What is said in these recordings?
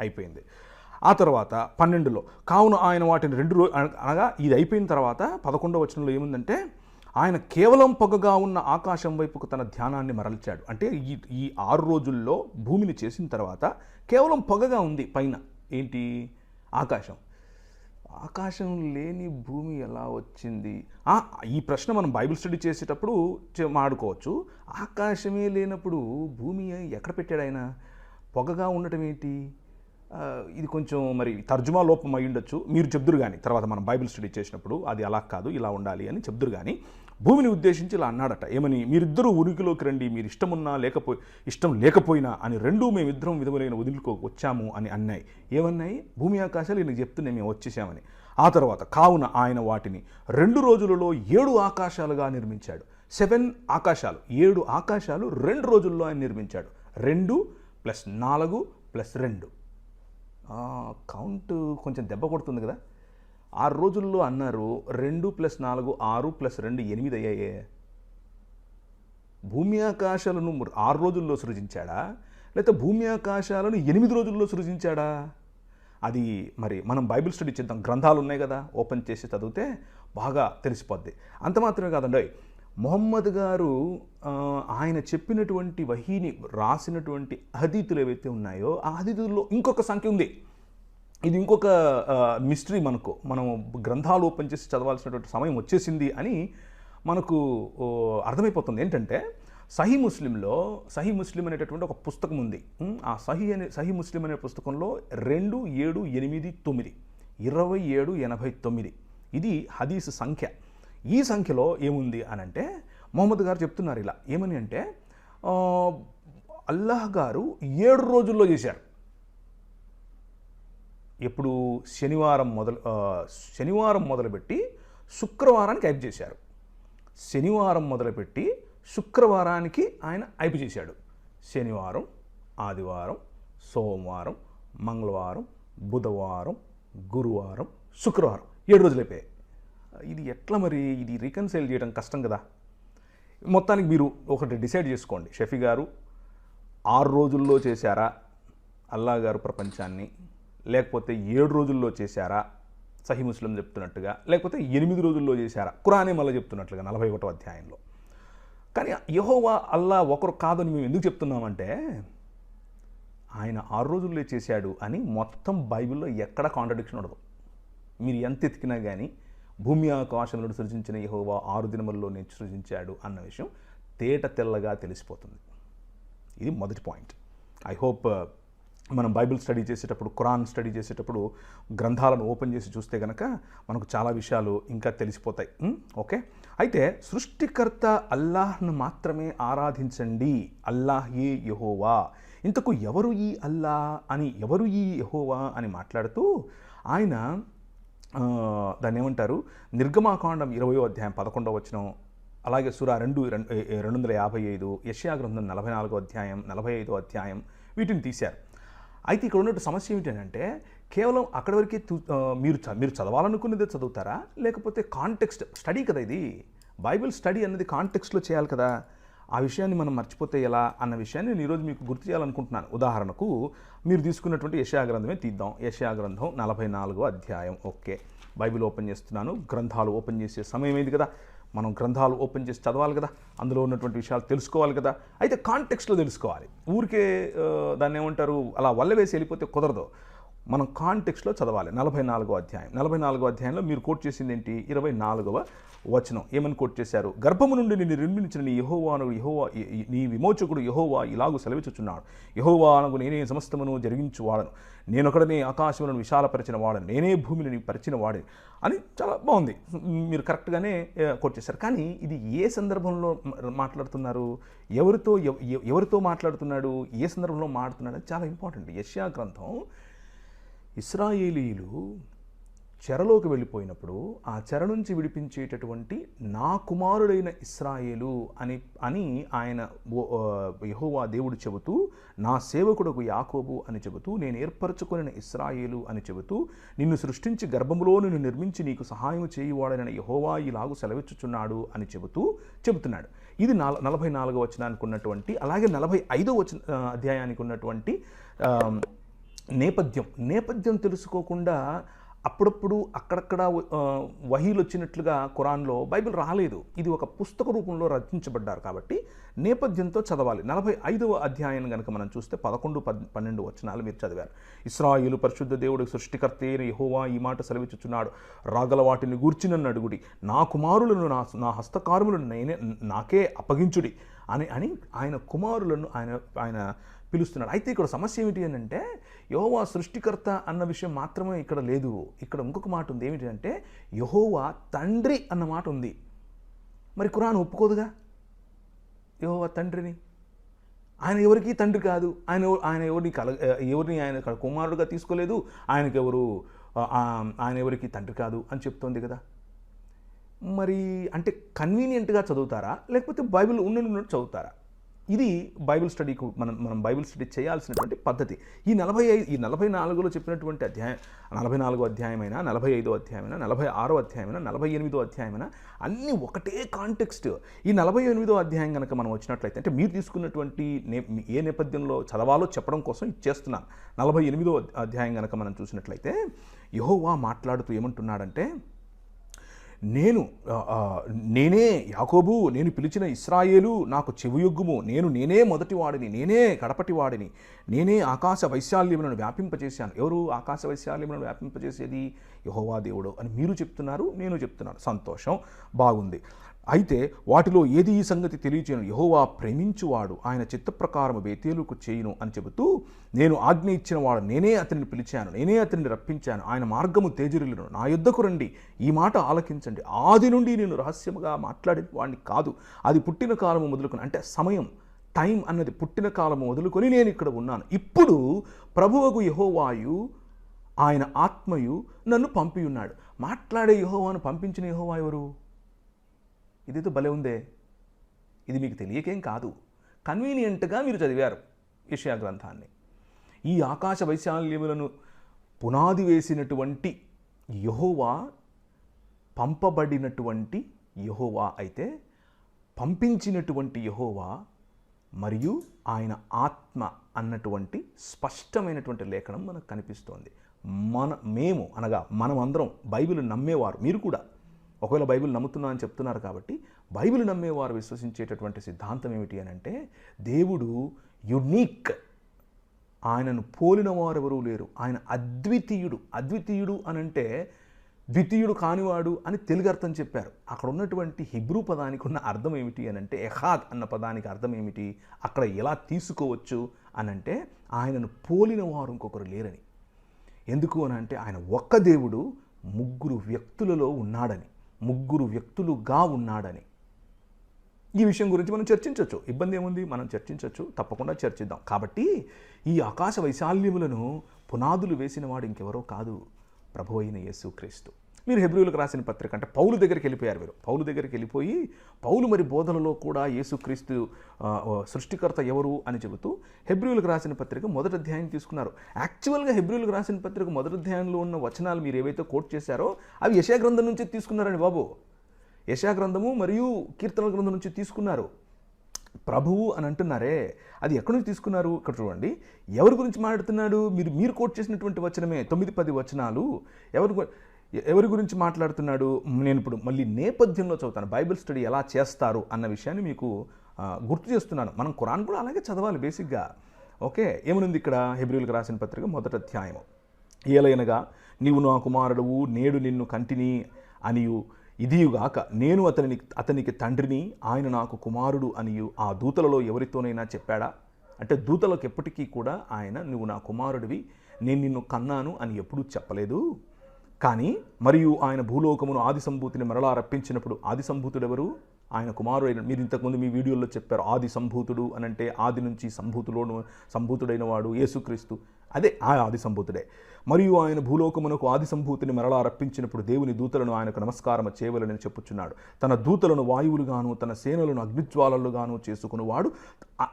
అయిపోయింది. ఆ తర్వాత పన్నెండులో కావున ఆయన వాటిని రెండు రోజు అనగా ఇది అయిపోయిన తర్వాత పదకొండవ వచనంలో ఏముందంటే ఆయన కేవలం పొగగా ఉన్న ఆకాశం వైపుకు తన ధ్యానాన్ని మరల్చాడు. అంటే ఈ ఈ ఆరు రోజుల్లో భూమిని చేసిన తర్వాత కేవలం పొగగా ఉంది పైన. ఏంటి? ఆకాశం. ఆకాశం లేని భూమి ఎలా వచ్చింది? ఈ ప్రశ్న మనం బైబిల్ స్టడీ చేసేటప్పుడు మాడుకోవచ్చు. ఆకాశమే లేనప్పుడు భూమి ఎక్కడ పెట్టాడు ఆయన? పొగగా ఉండటం ఏంటి? ఇది కొంచెం మరి తర్జుమా లోపం అయి ఉండొచ్చు. మీరు చెప్దురు కానీ తర్వాత మనం బైబిల్ స్టడీ చేసినప్పుడు అది అలా కాదు ఇలా ఉండాలి అని చెప్దురు కానీ భూమిని ఉద్దేశించి ఇలా అన్నాడట. ఏమని? మీరిద్దరూ ఉనికిలోకి రండి మీరు ఇష్టమున్నా లేకపోయి ఇష్టం లేకపోయినా అని రెండూ మేమిద్దరం విధములైన వదిలికో వచ్చాము అని అన్నాయి. ఏమన్నాయి? భూమి ఆకాశాలు ఈయనకు చెప్తూనే మేము వచ్చేసామని. ఆ తర్వాత కావున ఆయన వాటిని రెండు రోజులలో ఏడు ఆకాశాలుగా నిర్మించాడు. సెవెన్ ఆకాశాలు ఏడు ఆకాశాలు రెండు రోజుల్లో ఆయన నిర్మించాడు. రెండు ప్లస్ నాలుగు ప్లస్ రెండు. కౌంట్ కొంచెం దెబ్బ కొడుతుంది కదా. ఆరు రోజుల్లో అన్నారు రెండు ప్లస్ నాలుగు ఆరు ప్లస్ రెండు ఎనిమిది అయ్యాయే. భూమి ఆకాశాలను ఆరు రోజుల్లో సృజించాడా? లేకపోతే భూమి ఆకాశాలను ఎనిమిది రోజుల్లో సృజించాడా? అది మరి మనం బైబిల్ స్టడీ చేద్దాం. గ్రంథాలు ఉన్నాయి కదా ఓపెన్ చేసి చదివితే బాగా తెలిసిపోద్ది. అంత మాత్రమే కాదండి మొహమ్మద్ గారు ఆయన చెప్పినటువంటి వహీని రాసినటువంటి అహదీతులు ఏవైతే ఉన్నాయో ఆ అహదీతుల్లో ఇంకొక సంఖ్య ఉంది. ఇది ఇంకొక మిస్టరీ మనకు. మనం గ్రంథాలు ఓపెన్ చేసి చదవాల్సినటువంటి సమయం వచ్చేసింది అని మనకు అర్థమైపోతుంది. ఏంటంటే సహీ ముస్లింలో సహీ ముస్లిం అనేటటువంటి ఒక పుస్తకం ఉంది. ఆ సహీ అనే సహీ ముస్లిం అనే పుస్తకంలో రెండు ఏడు ఎనిమిది తొమ్మిది ఇరవై ఏడు ఎనభై తొమ్మిది. ఇది హదీస్ సంఖ్య. ఈ సంఖ్యలో ఏముంది అని అంటే మొహమ్మద్ గారు చెప్తున్నారు ఇలా. ఏమని అంటే అల్లాహ్ గారు ఏడు రోజుల్లో చేశారు. ఎప్పుడు శనివారం మొదలు శనివారం మొదలుపెట్టి శుక్రవారానికి ఐపు చేశారు. శనివారం మొదలుపెట్టి శుక్రవారానికి ఆయన ఐపు చేశాడు. శనివారం ఆదివారం సోమవారం మంగళవారం బుధవారం గురువారం శుక్రవారం ఏడు రోజులు అయిపోయాయి. ఇది ఎట్లా మరి ఇది రీకన్సైల్ చేయడం కష్టం కదా? మొత్తానికి మీరు ఒకటి డిసైడ్ చేసుకోండి. షఫీ గారు ఆరు రోజుల్లో చేశారా? అల్లా గారు ప్రపంచాన్ని. లేకపోతే ఏడు రోజుల్లో చేశారా? సహీ ముస్లిం చెప్తున్నట్టుగా. లేకపోతే ఎనిమిది రోజుల్లో చేశారా? కురానే మళ్ళీ చెప్తున్నట్లుగా నలభై ఒకటో అధ్యాయంలో. కానీ యహోవా అల్లా ఒకరు కాదని మేము ఎందుకు చెప్తున్నామంటే ఆయన ఆరు రోజుల్లో చేశాడు అని మొత్తం బైబిల్లో ఎక్కడ కాంట్రడిక్షన్ ఉండదు. మీరు ఎంత ఎతికినా కానీ భూమి ఆకాశములను సృజించిన యహోవా ఆరు దినముల్లోనే సృజించాడు అన్న విషయం తేట తెల్లగా తెలిసిపోతుంది. ఇది మొదటి పాయింట్. ఐ హోప్ uh, మనం బైబిల్ స్టడీ చేసేటప్పుడు ఖురాన్ స్టడీ చేసేటప్పుడు గ్రంథాలను ఓపెన్ చేసి చూస్తే కనుక మనకు చాలా విషయాలు ఇంకా తెలిసిపోతాయి. Hmm? ఓకే అయితే సృష్టికర్త అల్లాహ్ను మాత్రమే ఆరాధించండి. అల్లాహ్ ఏ యహోవా. ఇంతకు ఎవరు ఈ అల్లా అని ఎవరు ఈ యహోవా అని మాట్లాడుతూ ఆయన దాన్ని ఏమంటారు? నిర్గమాకాండం ఇరవయో అధ్యాయం పదకొండవ వచనం అలాగే సురా రెండు రెండు వందల యాభై ఐదు యష్యా గ్రంథం నలభై నాలుగో అధ్యాయం నలభై ఐదో అధ్యాయం వీటిని తీశారు. అయితే ఇక్కడ ఉన్న సమస్య ఏమిటంటే కేవలం అక్కడి వరకే మీరు చ- మీరు చదవాలనుకున్నదే చదువుతారా? లేకపోతే కాంటెక్స్ట్ స్టడీ కదా ఇది? బైబిల్ స్టడీ అన్నది కాంటెక్స్ట్లో చేయాలి కదా? ఆ విషయాన్ని మనం మర్చిపోతే ఎలా అన్న విషయాన్ని నేను ఈరోజు మీకు గుర్తు చేయాలనుకుంటున్నాను. ఉదాహరణకు మీరు తీసుకున్నటువంటి యశాగ్రంథమే తీద్దాం. యశాగ్రంథం నలభై నాలుగో అధ్యాయం. ఓకే. బైబిల్ ఓపెన్ చేస్తున్నాను. గ్రంథాలు ఓపెన్ చేసే సమయం ఏది కదా? మనం గ్రంథాలు ఓపెన్ చేసి చదవాలి కదా? అందులో ఉన్నటువంటి విషయాలు తెలుసుకోవాలి కదా? అయితే కాంటెక్స్ట్లో తెలుసుకోవాలి. ఊరికే దాన్ని ఏమంటారు? అలా వల్ల వేసి వెళ్ళిపోతే కుదరదు. మనం కాంటెక్స్ట్లో చదవాలి. నలభై నాలుగో అధ్యాయం. నలభై నాలుగో అధ్యాయంలో మీరు కోట్ చేసింది ఏంటి? ఇరవై నాలుగవ వచనం ఏమని కోట్ చేశారు? గర్భము నుండి నిన్ను నిర్మించిన నీ యహోవాను యహోవా నీ విమోచకుడు యహోవా ఇలాగూ సెలవిచ్చుచున్నాడు. యహోవా నేనే సమస్తమును జరిగించు వాడను నేనొకడనే ఆకాశములను విశాలపరిచిన వాడను. నేనే భూమిని పరిచిన వాడిని. అని చాలా బాగుంది. మీరు కరెక్ట్గానే కోట్ చేశారు. కానీ ఇది ఏ సందర్భంలో మాట్లాడుతున్నారు? ఎవరితో ఎవ- ఎవరితో మాట్లాడుతున్నాడు? ఏ సందర్భంలో మాట్లాడుతున్నాడు? చాలా ఇంపార్టెంట్ యష్యా గ్రంథం ఇస్రాయేలీలు చెరలోకి వెళ్ళిపోయినప్పుడు ఆ చెర నుంచి విడిపించేటటువంటి నా కుమారుడైన ఇస్రాయేలు అని అని ఆయన యహోవా దేవుడు చెబుతూ నా సేవకుడకు యాకోబు అని చెబుతూ నేను ఏర్పరచుకొనిన ఇస్రాయేలు అని చెబుతూ నిన్ను సృష్టించి గర్భములో నిన్ను నిర్మించి నీకు సహాయం చేయువాడైన యహోవా ఇలాగు సెలవిచ్చుచున్నాడు అని చెబుతూ చెబుతున్నాడు. ఇది నాల నలభై నాలుగో వచనానికి ఉన్నటువంటి అలాగే నలభై ఐదో వచన అధ్యాయానికి ఉన్నటువంటి నేపథ్యం. నేపథ్యం తెలుసుకోకుండా అప్పుడప్పుడు అక్కడక్కడ వహీలు వచ్చినట్లుగా ఖురాన్లో బైబిల్ రాలేదు. ఇది ఒక పుస్తక రూపంలో రచించబడ్డారు కాబట్టి నేపథ్యంతో చదవాలి. నలభై ఐదవ అధ్యాయం కనుక మనం చూస్తే పదకొండు పన్నెండు వచనాలు మీరు చదివారు. ఇస్రాయిలు పరిశుద్ధ దేవుడు సృష్టికర్త అయిన ఈ మాట సెలవిచ్చుచున్నాడు. రాగల వాటిని గూర్చి నన్ను అడుగుడి. నా కుమారులను నా నా హస్తకారులను నేనే నాకే అప్పగించుడి అని అని ఆయన కుమారులను ఆయన ఆయన పిలుస్తున్నాడు అయితే ఇక్కడ సమస్య ఏమిటి అని అంటే యహోవా సృష్టికర్త అన్న విషయం మాత్రమే ఇక్కడ లేదు. ఇక్కడ ఇంకొక మాట ఉంది. ఏమిటి అంటే యహోవా తండ్రి అన్న మాట ఉంది. మరి కురాన్ ఒప్పుకోదుగా? యహోవా తండ్రిని? ఆయన ఎవరికి తండ్రి కాదు. ఆయన ఆయన ఎవరిని కల ఎవరిని ఆయన కుమారుడుగా తీసుకోలేదు. ఆయనకెవరు ఆయన ఎవరికి తండ్రి కాదు అని చెప్తోంది కదా? మరి అంటే కన్వీనియంట్గా చదువుతారా? లేకపోతే బైబిల్ ఉన్నట్టు చదువుతారా? ఇది బైబిల్ స్టడీకు మనం మనం బైబిల్ స్టడీ చేయాల్సినటువంటి పద్ధతి. ఈ నలభై ఐదు ఈ నలభై నాలుగులో చెప్పినటువంటి అధ్యాయం నలభై నాలుగో అధ్యాయమైనా నలభై ఐదో అధ్యాయమైనా నలభై ఆరో అధ్యాయమైనా నలభై ఎనిమిదో అధ్యాయమైనా అన్నీ ఒకటే కాంటెక్స్ట్ ఈ నలభై ఎనిమిదో అధ్యాయం కనుక మనం వచ్చినట్లయితే అంటే మీరు తీసుకున్నటువంటి నే ఏ నేపథ్యంలో చదవాలో చెప్పడం కోసం ఇది చేస్తున్నాను నలభై ఎనిమిదో అధ్యాయం కనుక మనం చూసినట్లయితే యహోవా మాట్లాడుతూ ఏమంటున్నాడంటే నేను నేనే యాకోబు నేను పిలిచిన ఇస్రాయేలు నాకు చెవియొగ్గుము. నేను నేనే మొదటి వాడిని నేనే కడపటి వాడిని. నేనే ఆకాశ వైశాల్యములను వ్యాపింపజేశాను. ఎవరు ఆకాశ వైశాల్యములను వ్యాపింపజేసేది? యహోవా దేవుడు అని మీరు చెప్తున్నారు నేను చెప్తున్నాను. సంతోషం బాగుంది. అయితే వాటిలో ఏది ఈ సంగతి తెలియచేయను? యహోవా ప్రేమించువాడు. ఆయన చిత్త ప్రకారము బేతేలుకు చేయును అని చెబుతూ నేను ఆజ్ఞ ఇచ్చిన వాడు నేనే అతనిని పిలిచాను నేనే అతనిని రప్పించాను ఆయన మార్గము తేజరులను నా యుద్ధకు రండి. ఈ మాట ఆలకించండి. ఆది నుండి నేను రహస్యముగా మాట్లాడిన వాడిని కాదు. అది పుట్టిన కాలము మొదలుకొని అంటే సమయం టైం అన్నది పుట్టిన కాలము వదులుకొని నేను ఇక్కడ ఉన్నాను. ఇప్పుడు ప్రభువకు యహోవాయు ఆయన ఆత్మయు నన్ను పంపి ఉన్నాడు మాట్లాడే యహోవాను పంపించిన యహోవా ఎవరు? ఇదేదో భలే ఉందే. ఇది మీకు తెలియకేం కాదు. కన్వీనియంట్గా మీరు చదివారు విషయ గ్రంథాన్ని. ఈ ఆకాశ వైశాల్యములను పునాది వేసినటువంటి యహోవా పంపబడినటువంటి యహోవా అయితే పంపించినటువంటి యహోవా మరియు ఆయన ఆత్మ అన్నటువంటి స్పష్టమైనటువంటి లేఖనం మనకు కనిపిస్తోంది. మన మేము అనగా మనమందరం బైబిల్ నమ్మేవారు మీరు కూడా. ఒకవేళ బైబిల్ నమ్ముతున్నా అని చెప్తున్నారు కాబట్టి బైబిల్ నమ్మేవారు విశ్వసించేటటువంటి సిద్ధాంతం ఏమిటి అని అంటే దేవుడు యునీక్. ఆయనను పోలిన వారెవరూ లేరు. ఆయన అద్వితీయుడు. అద్వితీయుడు అని అంటే ద్వితీయుడు కానివాడు అని తెలుగు అర్థం చెప్పారు. అక్కడ ఉన్నటువంటి హిబ్రూ పదానికి ఉన్న అర్థం ఏమిటి అని అంటే ఎహాద్ అన్న పదానికి అర్థం ఏమిటి? అక్కడ ఎలా తీసుకోవచ్చు అని అంటే ఆయనను పోలిన వారు ఇంకొకరు లేరని. ఎందుకు అని అంటే ఆయన ఒక్క దేవుడు ముగ్గురు వ్యక్తులలో ఉన్నాడని. ముగ్గురు వ్యక్తులుగా ఉన్నాడని. ఈ విషయం గురించి మనం చర్చించవచ్చు ఇబ్బంది ఏముంది? మనం చర్చించవచ్చు తప్పకుండా చర్చిద్దాం. కాబట్టి ఈ ఆకాశ వైశాల్యములను పునాదులు వేసిన వాడు ఇంకెవరో కాదు ప్రభు అయిన యేసుక్రీస్తు. మీరు హెబ్రిలకు రాసిన పత్రిక అంటే పౌలు దగ్గరికి వెళ్ళిపోయారు మీరు పౌలు దగ్గరికి వెళ్ళిపోయి పౌలు మరి బోధనలో కూడా యేసుక్రీస్తు సృష్టికర్త ఎవరు అని చెబుతూ హెబ్రిలకు రాసిన పత్రిక మొదటి అధ్యాయం తీసుకున్నారు. యాక్చువల్గా హెబ్రిలకు రాసిన పత్రిక మొదటి అధ్యాయంలో ఉన్న వచనాలు మీరు ఏవైతే కోట్ చేశారో అవి యశా గ్రంథం నుంచి తీసుకున్నారండి బాబు. యశా గ్రంథము మరియు కీర్తనల గ్రంథం నుంచి తీసుకున్నారు. ప్రభువు అని అంటున్నారే అది ఎక్కడి నుంచి తీసుకున్నారు? ఇక్కడ చూడండి. ఎవరి గురించి మాట్లాడుతున్నాడు? మీరు మీరు కోట్ చేసినటువంటి వచనమే తొమ్మిది పది వచనాలు. ఎవరి ఎవరి గురించి మాట్లాడుతున్నాడు? నేను ఇప్పుడు మళ్ళీ నేపథ్యంలో చదువుతాను. బైబిల్ స్టడీ ఎలా చేస్తారు అన్న విషయాన్ని మీకు గుర్తు చేస్తున్నాను. మనం ఖురాన్ కూడా అలాగే చదవాలి బేసిక్గా. ఓకే? ఏమనుంది ఇక్కడ? హెబ్రిల్కి రాసిన పత్రిక మొదట అధ్యాయము. ఏలైనగా నీవు నా కుమారుడువు నేడు నిన్ను కంటిని అనియు. ఇదియుగాక నేను అతని అతనికి తండ్రిని ఆయన నాకు కుమారుడు అనియు. ఆ దూతలలో ఎవరితోనైనా చెప్పాడా? అంటే దూతలకు ఎప్పటికీ కూడా ఆయన నువ్వు నా కుమారుడివి నేను నిన్ను కన్నాను అని ఎప్పుడూ చెప్పలేదు. కానీ మరియు ఆయన భూలోకమును ఆది సంభూతిని మరలా రప్పించినప్పుడు ఆది సంభూతుడు ఎవరు ఆయన కుమారుడైన మీరు ఇంతకుముందు మీ వీడియోలో చెప్పారు ఆది సంభూతుడు అని అంటే ఆది నుంచి సంభూతులోను సంభూతుడైన వాడు యేసుక్రీస్తు. అదే ఆ ఆది సంభూతుడే మరియు ఆయన భూలోకమునకు ఆది సంభూతిని మరలా రప్పించినప్పుడు దేవుని దూతలను ఆయనకు నమస్కారం చేయవలని చెప్పుచున్నాడు. తన దూతలను వాయువులుగాను తన సేనలను అగ్నిజ్వాలలుగాను చేసుకునేవాడు.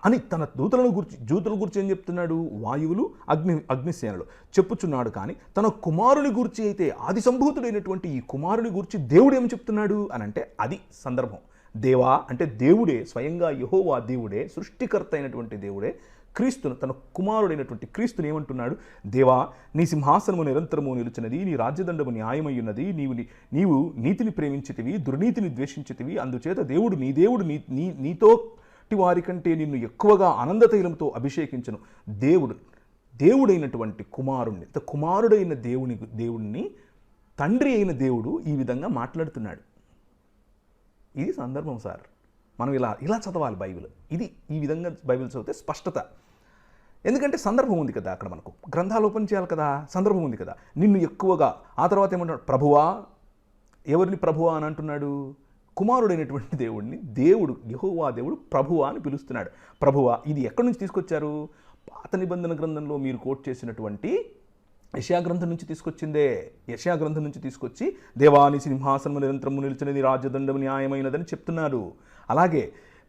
అని తన దూతలను గురించి దూతల గురించి ఏం చెప్తున్నాడు? వాయువులు అగ్ని అగ్నిసేనలు. చెప్పుచున్నాడు కానీ తన కుమారుని గురించి అయితే ఆది సంభూతుడైనటువంటి ఈ కుమారుని గురించి దేవుడు ఏం చెప్తున్నాడు? అని అంటే అది సందర్భం. దేవా అంటే దేవుడే స్వయంగా యహోవా దేవుడే సృష్టికర్త అయినటువంటి దేవుడే క్రీస్తును తన కుమారుడైనటువంటి క్రీస్తుని ఏమంటున్నాడు? దేవా నీ సింహాసనము నిరంతరము నిలుచున్నది నీ రాజ్యదండము న్యాయమై ఉన్నది నీవు నీవు నీతిని ప్రేమించితివి దుర్నీతిని ద్వేషించితివి అందుచేత దేవుడు నీ దేవుడు నీ నీ నీతో వారి కంటే నిన్ను ఎక్కువగా ఆనందతైలంతో అభిషేకించను. దేవుడు దేవుడైనటువంటి కుమారుణ్ణి త- కుమారుడైన దేవుని దేవుణ్ణి తండ్రి అయిన దేవుడు ఈ విధంగా మాట్లాడుతున్నాడు. ఇది సందర్భం సార్. మనం ఇలా ఇలా చదవాలి బైబిల్. ఇది ఈ విధంగా బైబిల్ చదివితే స్పష్టత. ఎందుకంటే సందర్భం ఉంది కదా అక్కడ మనకు. గ్రంథాలు ఓపెన్ చేయాలి కదా? సందర్భం ఉంది కదా. నిన్ను ఎక్కువగా ఆ తర్వాత ఏమంటాడు ప్రభువా? ఎవరిని ప్రభువా అని అంటున్నాడు? కుమారుడైనటువంటి దేవుడిని దేవుడు యహోవా దేవుడు ప్రభువా అని పిలుస్తున్నాడు. ప్రభువా ఇది ఎక్కడి నుంచి తీసుకొచ్చారు? పాత నిబంధన గ్రంథంలో మీరు కోట్ చేసినటువంటి యశా గ్రంథం నుంచి తీసుకొచ్చిందే యశా గ్రంథం నుంచి తీసుకొచ్చి దేవాని సింహాసనము నిరంతరము నిలిచినది రాజదండము న్యాయమైనదని చెప్తున్నారు. అలాగే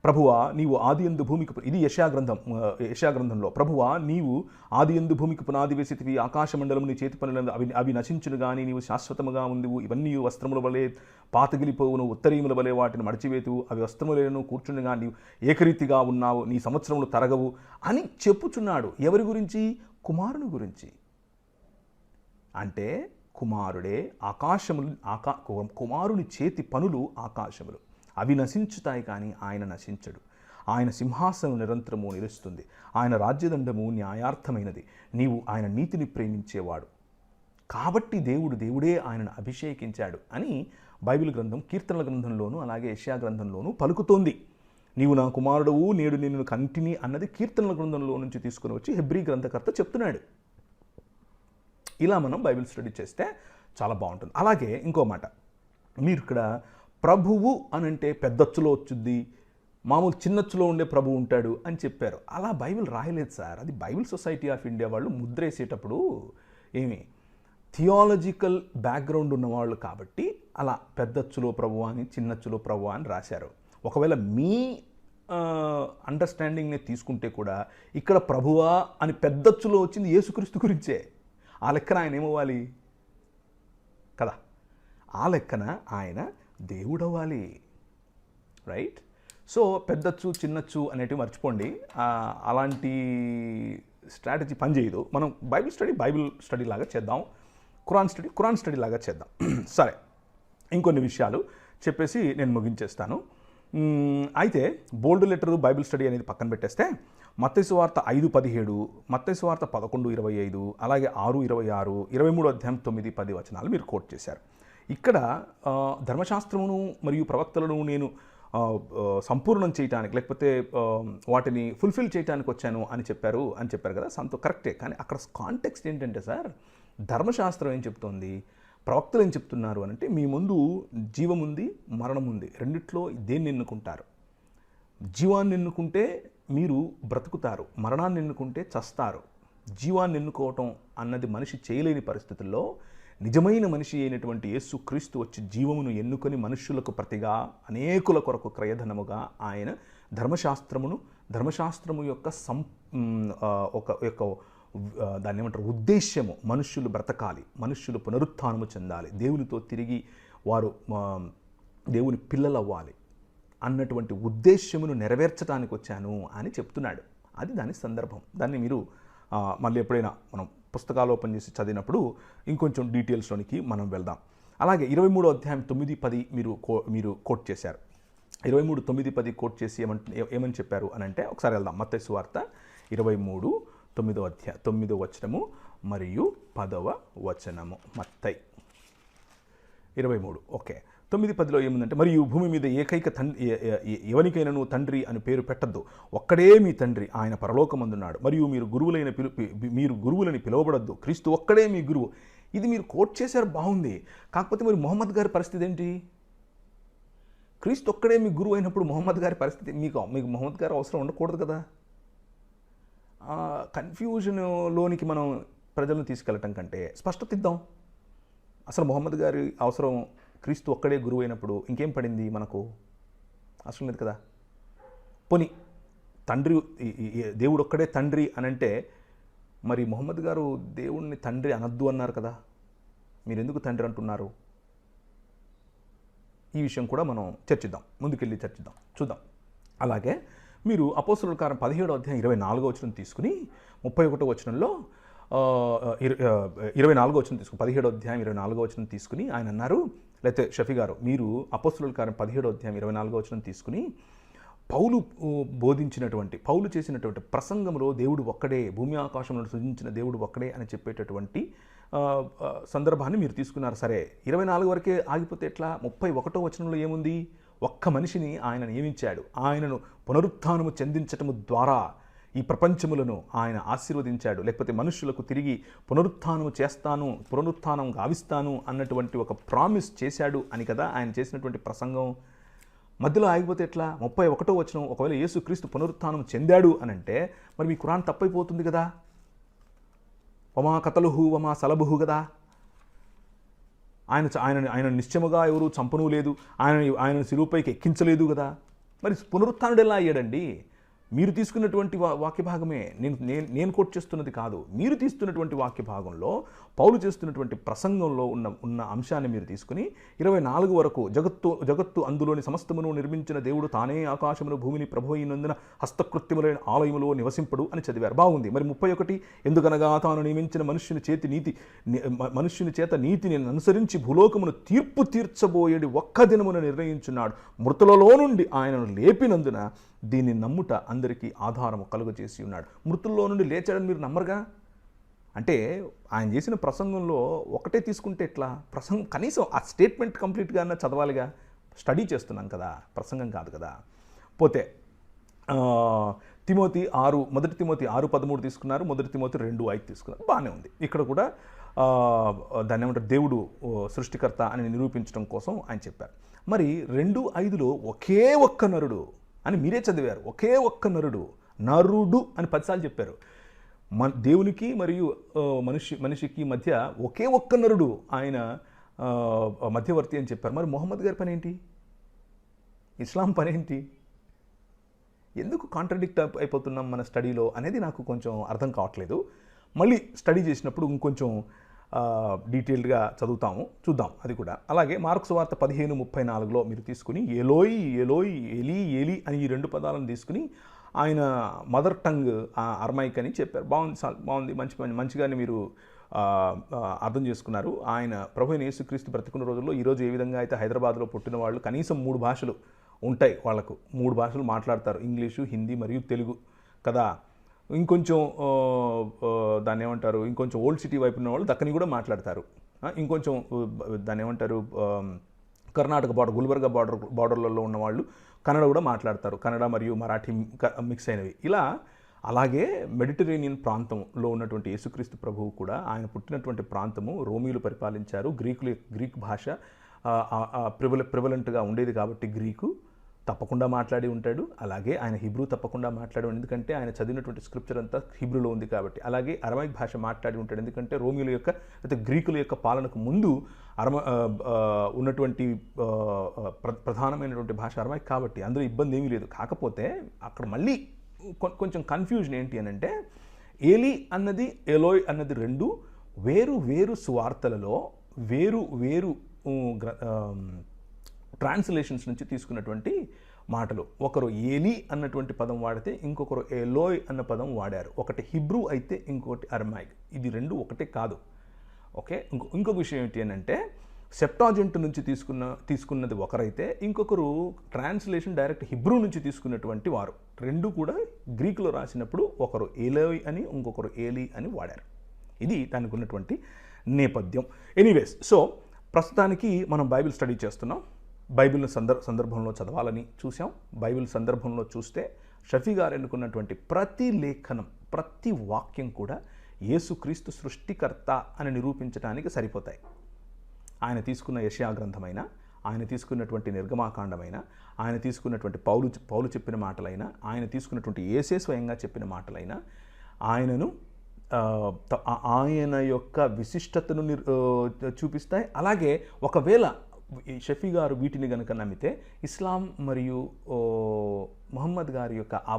ప్రభువా నీవు ఆది ఎందు భూమికి ఇది యశా గ్రంథం ఆ, యశా గ్రంథంలో. ప్రభువా నీవు ఆది ఎందు భూమికి పునాది వేసితివి ఆకాశమండలము నీ చేతి పనులను అవి అవి నశించును కానీ నీవు శాశ్వతముగా ఉందివు. ఇవన్నీ వస్త్రముల వలె పాతగిలిపోవును ఉత్తరీముల వలె వాటిని మడిచివేతువు. అవి వస్త్రములను కూర్చుండగా నీవు ఏకరీతిగా ఉన్నావు నీ సంవత్సరములు తరగవు అని చెప్పుచున్నాడు. ఎవరి గురించి? కుమారుని గురించి. అంటే కుమారుడే ఆకాశములు ఆకా కు- కుమారుని చేతి పనులు ఆకాశములు. అవి నశించుతాయి కానీ ఆయన నశించడు. ఆయన సింహాసనం నిరంతరము నిలుస్తుంది. ఆయన రాజ్యదండము న్యాయార్థమైనది. నీవు ఆయన నీతిని ప్రేమించేవాడు. కాబట్టి దేవుడు దేవుడే ఆయనను అభిషేకించాడు అని బైబిల్ గ్రంథం కీర్తనల గ్రంథంలోనూ అలాగే యెషయా గ్రంథంలోనూ పలుకుతోంది. నీవు నా కుమారుడవు నేడు నిన్ను కంటిని అన్నది కీర్తనల గ్రంథంలో నుంచి తీసుకుని వచ్చి హెబ్రీ గ్రంథకర్త చెప్తున్నాడు. ఇలా మనం బైబిల్ స్టడీ చేస్తే చాలా బాగుంటుంది. అలాగే ఇంకో మాట. మీరు ఇక్కడ ప్రభువు అని అంటే పెద్దచ్చులో వచ్చుద్ది మామూలు చిన్నచ్చులో ఉండే ప్రభు ఉంటాడు అని చెప్పారు. అలా బైబిల్ రాయలేదు సార్. అది బైబిల్ సొసైటీ ఆఫ్ ఇండియా వాళ్ళు ముద్రేసేటప్పుడు ఏమి థియాలజికల్ బ్యాక్గ్రౌండ్ ఉన్నవాళ్ళు కాబట్టి అలా పెద్దచ్చులో ప్రభు అని చిన్నచ్చులో ప్రభు అని రాశారు. ఒకవేళ మీ అండర్స్టాండింగ్ని తీసుకుంటే కూడా ఇక్కడ ప్రభువా అని పెద్దచ్చులో వచ్చింది యేసుక్రీస్తు గురించే. ఆ లెక్కన ఆయన ఏమవ్వాలి? కదా. ఆ లెక్కన ఆయన దేవుడవ్వాలి. రైట్? సో పెద్దచ్చు చిన్నచ్చు అనేటివి మర్చిపోండి. అలాంటి స్ట్రాటజీ పనిచేయదు. మనం బైబిల్ స్టడీ బైబిల్ స్టడీ లాగా చేద్దాం. కురాన్ స్టడీ కురాన్ స్టడీ లాగా చేద్దాం. సరే. ఇంకొన్ని విషయాలు చెప్పేసి నేను ముగించేస్తాను. అయితే బోల్డ్ లెటర్ బైబిల్ స్టడీ అనేది పక్కన పెట్టేస్తే మత్స్యవార్త వార్త ఐదు పదిహేడు మత్స్యవార్త వార్త పదకొండు ఇరవై ఐదు అలాగే ఆరు ఇరవై ఆరు ఇరవై మూడు అధ్యాయం తొమ్మిది పది వచనాలు మీరు కోట్ చేశారు. ఇక్కడ ధర్మశాస్త్రమును మరియు ప్రవక్తలను నేను సంపూర్ణం చేయటానికి లేకపోతే వాటిని ఫుల్ఫిల్ చేయడానికి వచ్చాను అని చెప్పారు అని చెప్పారు కదా సంతో కరెక్టే. కానీ అక్కడ కాంటెక్స్ట్ ఏంటంటే సార్ ధర్మశాస్త్రం ఏం చెప్తోంది? ప్రవక్తలు ఏం చెప్తున్నారు అని అంటే మీ ముందు జీవం ఉంది మరణం ఉంది రెండిట్లో దేన్ని ఎన్నుకుంటారు? జీవాన్ని ఎన్నుకుంటే మీరు బ్రతుకుతారు మరణాన్ని ఎన్నుకుంటే చస్తారు జీవాన్ని ఎన్నుకోవటం అన్నది మనిషి చేయలేని పరిస్థితుల్లో నిజమైన మనిషి అయినటువంటి యేసు క్రీస్తు వచ్చి జీవమును ఎన్నుకొని మనుష్యులకు ప్రతిగా అనేకుల కొరకు క్రయధనముగా ఆయన ధర్మశాస్త్రమును ధర్మశాస్త్రము యొక్క సం ఒక యొక్క దాన్ని ఏమంటారు ఉద్దేశ్యము మనుష్యులు బ్రతకాలి మనుష్యులు పునరుత్థానము చెందాలి దేవునితో తిరిగి వారు దేవుని పిల్లలవ్వాలి. అన్నటువంటి ఉద్దేశ్యమును నెరవేర్చడానికి వచ్చాను అని చెప్తున్నాడు. అది దాని సందర్భం. దాన్ని మీరు మళ్ళీ ఎప్పుడైనా మనం పుస్తకాలు ఓపెన్ చేసి చదివినప్పుడు ఇంకొంచెం డీటెయిల్స్లోనికి మనం వెళ్దాం. అలాగే ఇరవై మూడో అధ్యాయం తొమ్మిది పది మీరు కో మీరు కోట్ చేశారు. ఇరవై మూడు తొమ్మిది పది కోట్ చేసి ఏమంటే ఏమని చెప్పారు అని అంటే ఒకసారి వెళ్దాం. మత్త వార్త ఇరవై మూడు తొమ్మిదో అధ్యాయ తొమ్మిదో వచనము మరియు పదవ వచనము. మత్తై. ఇరవై మూడు. ఓకే. తొమ్మిది పదిలో ఏముందంటే మరియు భూమి మీద ఏకైక తండ్రి ఎవరికైనాను తండ్రి అని పేరు పెట్టద్దు. ఒక్కడే మీ తండ్రి ఆయన పరలోకమందున్నాడు. మరియు మీరు గురువులైన పిలు మీరు గురువులని పిలువబడద్దు. క్రీస్తు ఒక్కడే మీ గురువు. ఇది మీరు కోట్ చేశారు బాగుంది. కాకపోతే మరి మొహమ్మద్ గారి పరిస్థితి ఏంటి? క్రీస్తు ఒక్కడే మీ గురువు అయినప్పుడు మొహమ్మద్ గారి పరిస్థితి మీకు మీకు మొహమ్మద్ గారు అవసరం ఉండకూడదు కదా? కన్ఫ్యూజన్లోనికి మనం ప్రజలను తీసుకెళ్ళటం కంటే స్పష్టత ఇద్దాం. అసలు మొహమ్మద్ గారి అవసరం క్రీస్తు ఒక్కడే గురువు అయినప్పుడు ఇంకేం పడింది మనకు? అవసరం లేదు కదా. పోని తండ్రి దేవుడు ఒక్కడే తండ్రి అని అంటే మరి మొహమ్మద్ గారు దేవుణ్ణి తండ్రి అనద్దు అన్నారు కదా. మీరు ఎందుకు తండ్రి అంటున్నారు? ఈ విషయం కూడా మనం చర్చిద్దాం. ముందుకెళ్ళి చర్చిద్దాం. చూద్దాం. అలాగే మీరు అపోసుల కారం పదిహేడో అధ్యాయం ఇరవై నాలుగో వచనం తీసుకుని ముప్పై ఒకటో వచనంలో ఇరవై నాలుగో వచనం తీసుకుని పదిహేడో అధ్యాయం ఇరవై నాలుగో వచనం తీసుకుని ఆయన అన్నారు లేకపోతే షఫీ గారు మీరు అపోస్తుల కారం పదిహేడో అధ్యాయం ఇరవై నాలుగో వచనం తీసుకుని పౌలు బోధించినటువంటి పౌలు చేసినటువంటి ప్రసంగంలో దేవుడు ఒక్కడే భూమి ఆకాశంలో సృజించిన దేవుడు ఒక్కడే అని చెప్పేటటువంటి సందర్భాన్ని మీరు తీసుకున్నారు. సరే ఇరవై నాలుగు వరకే ఆగిపోతే ఎట్లా? ముప్పై ఒకటో వచనంలో ఏముంది? ఒక్క మనిషిని ఆయన నియమించాడు. ఆయనను పునరుత్నము చెందించటము ద్వారా ఈ ప్రపంచములను ఆయన ఆశీర్వదించాడు. లేకపోతే మనుషులకు తిరిగి పునరుత్థానం చేస్తాను పునరుత్థానం గావిస్తాను అన్నటువంటి ఒక ప్రామిస్ చేశాడు అని కదా ఆయన చేసినటువంటి ప్రసంగం. మధ్యలో ఆగిపోతే ఎట్లా? ముప్పై ఒకటో వచనం ఒకవేళ యేసుక్రీస్తు పునరుత్థానం చెందాడు అని అంటే మరి మీ కురాన్ తప్పైపోతుంది కదా? వమా కథలుహు వమా సలభుహు కదా? ఆయన ఆయన ఆయన నిశ్చయముగా ఎవరు చంపను లేదు. ఆయన ఆయన శిలువుపైకి ఎక్కించలేదు కదా? మరి పునరుత్థానుడు ఎలా అయ్యాడండి? మీరు తీసుకున్నటువంటి వాక్య భాగమే. నేను నేను నేను కోట్ చేస్తున్నది కాదు. మీరు తీసుకున్నటువంటి వాక్య భాగంలో పౌలు చేస్తున్నటువంటి ప్రసంగంలో ఉన్న ఉన్న అంశాన్ని మీరు తీసుకుని ఇరవై నాలుగు వరకు జగత్తు జగత్తు అందులోని సమస్తమును నిర్మించిన దేవుడు తానే ఆకాశమును భూమిని ప్రభువైనందున హస్తకృత్యములైన ఆలయములో నివసింపడు అని చదివారు. బాగుంది. మరి ముప్పై ఒకటి ఎందుకనగా తాను నియమించిన మనుష్యుని చేతి నీతి మనుష్యుని చేత నీతిని అనుసరించి భూలోకమును తీర్పు తీర్చబోయేది ఒక్క దినమున నిర్ణయించున్నాడు. మృతులలో నుండి ఆయనను లేపినందున దీన్ని నమ్ముట అందరికీ ఆధారము కలుగజేసి ఉన్నాడు. మృతుల్లో నుండి లేచాడని మీరు నమ్మరుగా? అంటే ఆయన చేసిన ప్రసంగంలో ఒకటే తీసుకుంటే ఎట్లా? ప్రసంగం కనీసం ఆ స్టేట్మెంట్ కంప్లీట్గా అన్న చదవాలిగా? స్టడీ చేస్తున్నాం కదా ప్రసంగం కాదు కదా. పోతే తిమోతి ఆరు మొదటి తిమోతి ఆరు పదమూడు తీసుకున్నారు మొదటి తిమోతి రెండు ఐదు తీసుకున్నారు. బాగానే ఉంది. ఇక్కడ కూడా దాన్ని ఏమంటారు? దేవుడు సృష్టికర్త అని నిరూపించడం కోసం ఆయన చెప్పారు. మరి రెండు ఐదులో ఒకే ఒక్క నరుడు అని మీరే చదివారు. ఒకే ఒక్క నరుడు నరుడు అని పదిసార్లు చెప్పారు. మన దేవునికి మరియు మనిషి మనిషికి మధ్య ఒకే ఒక్క నరుడు ఆయన మధ్యవర్తి అని చెప్పారు. మరి మొహమ్మద్ గారి పని ఏంటి? ఇస్లాం పని ఏంటి? ఎందుకు కాంట్రడిక్ట్ అయిపోతున్నాం మన స్టడీలో అనేది నాకు కొంచెం అర్థం కావట్లేదు. మళ్ళీ స్టడీ చేసినప్పుడు ఇంకొంచెం డీటెయిల్డ్గా చదువుతాము చూద్దాం అది కూడా. అలాగే మార్క్స్ వార్త పదిహేను ముప్పై నాలుగులో మీరు తీసుకుని ఎలోయ్ ఎలోయ్ ఎలి ఎలి అని ఈ రెండు పదాలను తీసుకుని ఆయన మదర్ టంగ్ అర్మైక్ అని చెప్పారు. బాగుంది బాగుంది మంచి మంచిగానే మీరు అర్థం చేసుకున్నారు. ఆయన ప్రభు యేసుక్రీస్తు బ్రతికున్న రోజుల్లో ఈరోజు ఏ విధంగా అయితే హైదరాబాద్లో పుట్టిన వాళ్ళు కనీసం మూడు భాషలు ఉంటాయి వాళ్ళకు. మూడు భాషలు మాట్లాడతారు. ఇంగ్లీషు హిందీ మరియు తెలుగు కదా. ఇంకొంచెం దాన్ని ఏమంటారు ఇంకొంచెం ఓల్డ్ సిటీ వైపు ఉన్న వాళ్ళు దక్కని కూడా మాట్లాడతారు. ఇంకొంచెం దాన్ని ఏమంటారు కర్ణాటక బార్డర్ గుల్బర్గా బార్డర్ బార్డర్లలో ఉన్న వాళ్ళు కన్నడ కూడా మాట్లాడతారు. కన్నడ మరియు మరాఠీ క- మిక్స్ అయినవి. ఇలా అలాగే మెడిటరేనియన్ ప్రాంతంలో ఉన్నటువంటి యేసుక్రీస్తు ప్రభువు కూడా ఆయన పుట్టినటువంటి ప్రాంతము రోమీలు పరిపాలించారు. గ్రీకులు గ్రీక్ భాష ప్రివల ప్రివలెంట్గా ఉండేది కాబట్టి గ్రీకు. తప్పకుండా మాట్లాడి ఉంటాడు. అలాగే ఆయన హిబ్రూ తప్పకుండా మాట్లాడి. ఉంటాడు. ఎందుకంటే ఆయన చదివినటువంటి స్క్రిప్చర్ అంతా హిబ్రూలో ఉంది కాబట్టి. అలాగే అరమైక్ భాష మాట్లాడి ఉంటాడు. ఎందుకంటే రోమిల యొక్క లేకపోతే గ్రీకుల యొక్క పాలనకు ముందు అరమ ఉన్నటువంటి ప్ర- ప్రధానమైనటువంటి భాష అరమైక్ కాబట్టి అందులో ఇబ్బంది ఏమీ లేదు. కాకపోతే అక్కడ మళ్ళీ కొంచెం కన్ఫ్యూజన్ ఏంటి అని అంటే ఏలి అన్నది ఎలోయ్ అన్నది రెండు వేరు వేరు సువార్తలలో వేరు వేరు గ్ర- ట్రాన్స్లేషన్స్ నుంచి తీసుకున్నటువంటి మాటలు. ఒకరు ఏలి అన్నటువంటి పదం వాడితే ఇంకొకరు ఏలోయ్ అన్న పదం వాడారు. ఒకటి హిబ్రూ అయితే ఇంకొకటి అర్మాయిక్. ఇది రెండు ఒకటే కాదు. ఓకే? ఇంకో ఇంకొక విషయం ఏంటి అని అంటే సెప్టాజెంట్ నుంచి తీసుకున్న తీసుకున్నది ఒకరైతే ఇంకొకరు ట్రాన్స్లేషన్ డైరెక్ట్ హిబ్రూ నుంచి తీసుకున్నటువంటి వారు. రెండు కూడా గ్రీకులో రాసినప్పుడు ఒకరు ఏలోయ్ అని ఇంకొకరు ఏలి అని వాడారు. ఇది దానికి ఉన్నటువంటి నేపథ్యం. ఎనీవేస్ సో ప్రస్తుతానికి మనం బైబిల్ స్టడీ చేస్తున్నాం. బైబిల్ని సందర్ సందర్భంలో చదవాలని చూసాం బైబిల్ సందర్భంలో చూస్తే షఫీ గారు ఎన్నుకున్నటువంటి ప్రతి లేఖనం ప్రతి వాక్యం కూడా యేసుక్రీస్తు సృష్టికర్త అని నిరూపించడానికి సరిపోతాయి. ఆయన తీసుకున్న యశయా గ్రంథమైన ఆయన తీసుకున్నటువంటి నిర్గమాకాండమైన ఆయన తీసుకున్నటువంటి పౌలు పౌలు చెప్పిన మాటలైనా ఆయన తీసుకున్నటువంటి ఏసే స్వయంగా చెప్పిన మాటలైనా ఆయనను ఆయన యొక్క విశిష్టతను చూపిస్తాయి. అలాగే ఒకవేళ షఫీ గారు వీటిని గనుక నమ్మితే ఇస్లాం మరియు ఓ, ముహమ్మద్ గారి యొక్క ఆ